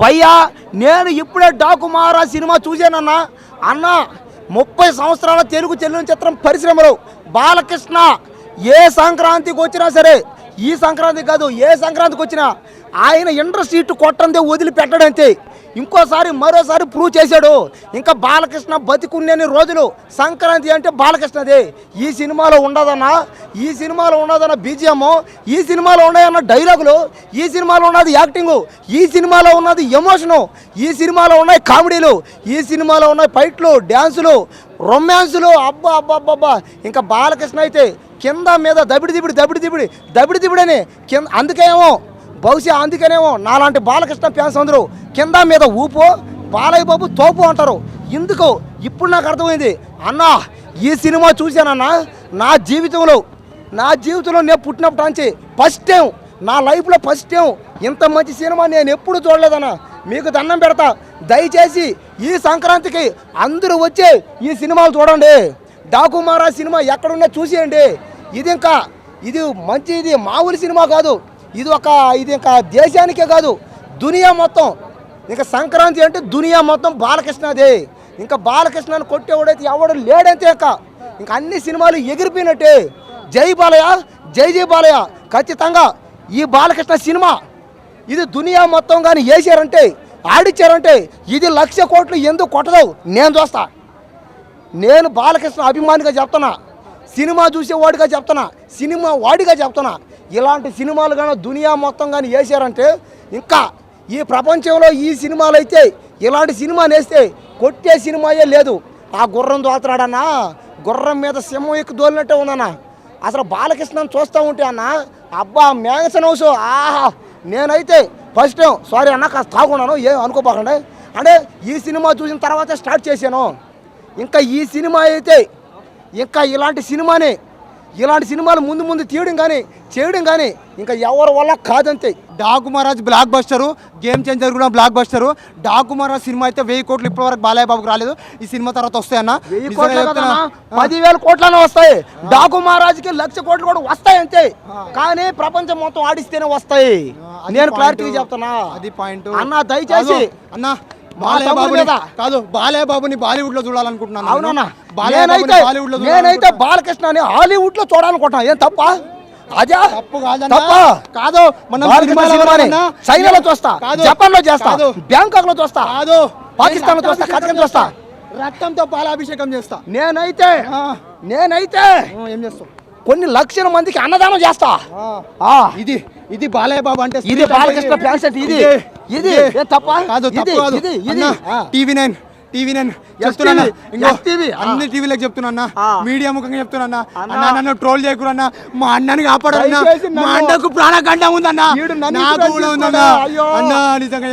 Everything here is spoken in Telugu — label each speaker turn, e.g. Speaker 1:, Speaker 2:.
Speaker 1: భయ్యా నేను ఇప్పుడే డాకుమారా సినిమా చూశానన్నా. అన్న ముప్పై సంవత్సరాల తెలుగు చెల్లిన చిత్రం పరిశ్రమలో బాలకృష్ణ ఏ సంక్రాంతికి వచ్చినా సరే ఈ సంక్రాంతి కాదు ఏ సంక్రాంతికి వచ్చినా ఆయన ఇండస్ట్రీ ఇటు కొట్టందే వదిలిపెట్టడంతే. ఇంకోసారి మరోసారి ప్రూవ్ చేశాడు. ఇంకా బాలకృష్ణ బతికున్నని రోజులు. సంక్రాంతి అంటే బాలకృష్ణదే. ఈ సినిమాలో ఉండదన్న ఈ సినిమాలో ఉన్నదన్న బీజిఎం ఈ సినిమాలో ఉన్నాయన్న డైలాగులు ఈ సినిమాలో ఉన్నది యాక్టింగు ఈ సినిమాలో ఉన్నది ఎమోషను ఈ సినిమాలో ఉన్నాయి కామెడీలు ఈ సినిమాలో ఉన్నాయి ఫైట్లు డ్యాన్సులు రొమాన్సులు. అబ్బా అబ్బా అబ్బా అబ్బా. ఇంకా బాలకృష్ణ అయితే కింద మీద దబిడి దిబిడి దబిడి దిబిడి దబిడి దిబిడని కింద అందుకేమో బహుశా అందుకనేమో నాలాంటి బాలకృష్ణ ఫ్యాన్స్ అందరూ కింద మీద ఊపు బాలయ్య బాబు తోపు అంటారు. ఎందుకు ఇప్పుడు నాకు అర్థమైంది. అన్నా ఈ సినిమా చూశానన్నా నా జీవితంలో నా జీవితంలో నేను పుట్టినప్పటి నుంచి ఫస్ట్ టైం నా లైఫ్లో ఫస్ట్ టైం ఇంత మంచి సినిమా నేను ఎప్పుడు చూడలేదన్నా. మీకు దండం పెడతా. దయచేసి ఈ సంక్రాంతికి అందరూ వచ్చే ఈ సినిమాలు చూడండి. డాకుమారా సినిమా ఎక్కడున్నా చూసేయండి. ఇది ఇంకా ఇది మంచి ఇది మామూలు సినిమా కాదు. ఇది ఒక ఇది ఇంకా దేశానికే కాదు దునియా మొత్తం. ఇంకా సంక్రాంతి అంటే దునియా మొత్తం బాలకృష్ణదే. ఇంకా బాలకృష్ణని కొట్టేవాడైతే ఎవడు లేడంతే ఇంకా ఇంకా అన్ని సినిమాలు ఎగిరిపోయినట్టే. జై బాలయ్య జై జై బాలయ్య. ఖచ్చితంగా ఈ బాలకృష్ణ సినిమా ఇది దునియా మొత్తం కానీ వేసారంటే ఆడిచ్చారంటే ఇది లక్ష కోట్లు ఎందుకు కొట్టదు? నేను చూస్తా. నేను బాలకృష్ణ అభిమానిగా చెప్తున్నా. సినిమా చూసేవాడిగా చెప్తున్నా. సినిమా వాడిగా చెప్తున్నా. ఇలాంటి సినిమాలు కానీ దునియా మొత్తం కానీ వేసారంటే ఇంకా ఈ ప్రపంచంలో ఈ సినిమాలు అయితే ఇలాంటి సినిమా నేస్తే కొట్టే సినిమాయే లేదు. ఆ గుర్రం దోతరాడన్నా గుర్రం మీద సింహం ఎక్కి దోలినట్టే ఉందన్నా. అసలు బాలకృష్ణని చూస్తూ ఉంటే అన్న అబ్బా మ్యాంగసన్ హౌస్ ఆహా నేనైతే ఫస్ట్ టైం సారీ అన్న కాస్త తాగున్నాను ఏం అనుకోపోకండి అంటే ఈ సినిమా చూసిన తర్వాతే స్టార్ట్ చేశాను. ఇంకా ఈ సినిమా అయితే ఇంకా ఇలాంటి సినిమాని ఇలాంటి సినిమాలు ముందు ముందు తీయడం కానీ చేయడం కానీ ఇంకా ఎవరి వల్ల కాదంతే.
Speaker 2: Daaku Maharaj blockbuster game changer కూడా blockbuster. Daaku Maharaj cinema అయితే వెయ్యి కోట్లు ఇప్పటివరకు బాలయ్య బాబుకి రాలేదు. ఈ సినిమా తర్వాత వస్తాయన్న
Speaker 1: పదివేల కోట్లనే వస్తాయి. డాకు మహారాజుకి లక్ష కోట్లు కూడా వస్తాయి అంతే కానీ ప్రపంచం మొత్తం ఆడిస్తేనే వస్తాయి. నేను. క్లారిటీగా చెప్తున్నా.
Speaker 2: అది పాయింట్
Speaker 1: అన్న దయచేసి.
Speaker 2: అన్న బాలయ్య. కాదు బాలయ్య బాబుని బాలీవుడ్లో చూడాలనుకుంటున్నాను బాబుని
Speaker 1: నేనైతే
Speaker 2: బాలీవుడ్లో
Speaker 1: నేనైతే బాలకృష్ణని హాలీవుడ్లో చూడాలనుకుంటున్నా. ఏం తప్ప? అదే
Speaker 2: తప్పు.
Speaker 1: తప్ప?
Speaker 2: కాదు మనం
Speaker 1: బాలకృష్ణ? చైనాలో చూస్తా. జపాన్లో చేస్తా. బ్యాంకాక్లో చూస్తా పాకిస్తాన్లో చూస్తా కథకం చూస్తా.
Speaker 2: రక్తంతో పాలాభిషేకం చేస్తా.
Speaker 1: నేనైతే నేనైతే
Speaker 2: ఏం చేస్తావు?
Speaker 1: కొన్ని లక్షల మందికి అన్నదానం చేస్తా.
Speaker 2: ఇది. ఇది బాలయ్య బాబు అంటే
Speaker 1: ఇది బాలకృష్ణ ఫ్యాన్స్ అంటే ఇది. ఇది. ఏం తప్ప?
Speaker 2: కాదు
Speaker 1: ఇది ఇది ఇది.
Speaker 2: టీవీ నైన్ టీవీ నైన్ చెప్తున్నా ఇంకో
Speaker 1: ఆ.
Speaker 2: అన్ని టీవీలకు చెప్తున్నా. మీడియా ముఖంగా చెప్తున్నా
Speaker 1: అన్నా.
Speaker 2: నన్ను ట్రోల్ చేయకురన్నా మా అన్నని కాపాడన్నా మా అన్నకు ప్రాణగండం ఉందన్నా. నాకు కూడా ఉందన్నా. అన్న నిజంగా